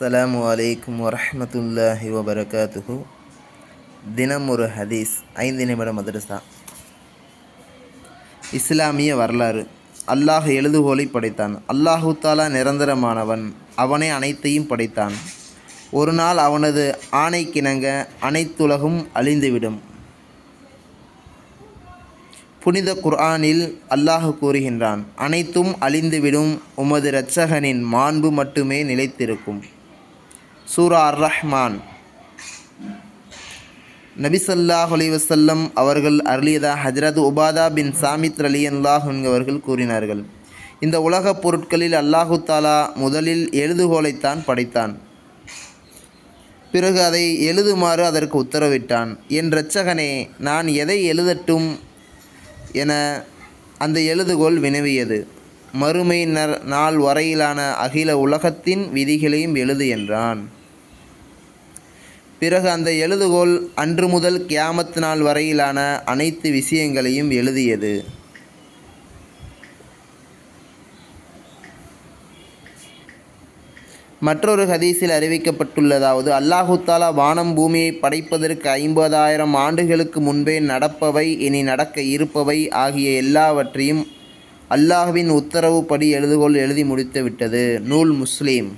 அஸ்லாம் வலைக்கம் வரமத்துல்லாஹி வபரகாத்துஹு. தினம் ஒரு ஹதீஸ் ஐந்து நிமிட மதரசா. இஸ்லாமிய வரலாறு. அல்லாஹ் எழுதுகோலை படைத்தான். அல்லாஹு தாலா நிரந்தரமானவன். அவனே அனைத்தையும் படைத்தான். ஒரு நாள் அவனது ஆணைக்கிணங்க அனைத்துலகும் அழிந்துவிடும். புனித குர்ஆனில் அல்லாஹ் கூறுகின்றான் அனைத்தும் அழிந்துவிடும். உமது இரட்சகனின் மாண்பு மட்டுமே நிலைத்திருக்கும். சூரா அர் ரஹ்மான் நபிசல்லாஹ் அலிவசல்லம் அவர்கள் அருளியதா ஹஜரத் உபாதா பின் சாமித் அலி அல்லாஹ் அவர்கள் கூறினார்கள். இந்த உலகப் பொருட்களில் அல்லாஹு தாலா முதலில் எழுதுகோலைத்தான் படைத்தான். பிறகு அதை எழுதுமாறு அதற்கு உத்தரவிட்டான். என் இரட்சகனே நான் எதை எழுதட்டும் என அந்த எழுதுகோல் வினவியது. மறுமை நாள் வரையிலான அகில உலகத்தின் விதிகளையும் எழுது என்றான். பிறகு அந்த எழுதுகோல் அன்று முதல் கியாமத் நாள் வரையிலான அனைத்து விஷயங்களையும் எழுதியது. மற்றொரு ஹதீஸில் அறிவிக்கப்பட்டுள்ளதாவது அல்லாஹு தாலா வானம் பூமியை படைப்பதற்கு ஐம்பதாயிரம் ஆண்டுகளுக்கு முன்பே நடப்பவை இனி நடக்க இருப்பவை ஆகிய எல்லாவற்றையும் அல்லாஹுவின் உத்தரவுப்படி எழுதுகோள் எழுதி முடித்து விட்டது நூல் முஸ்லீம்.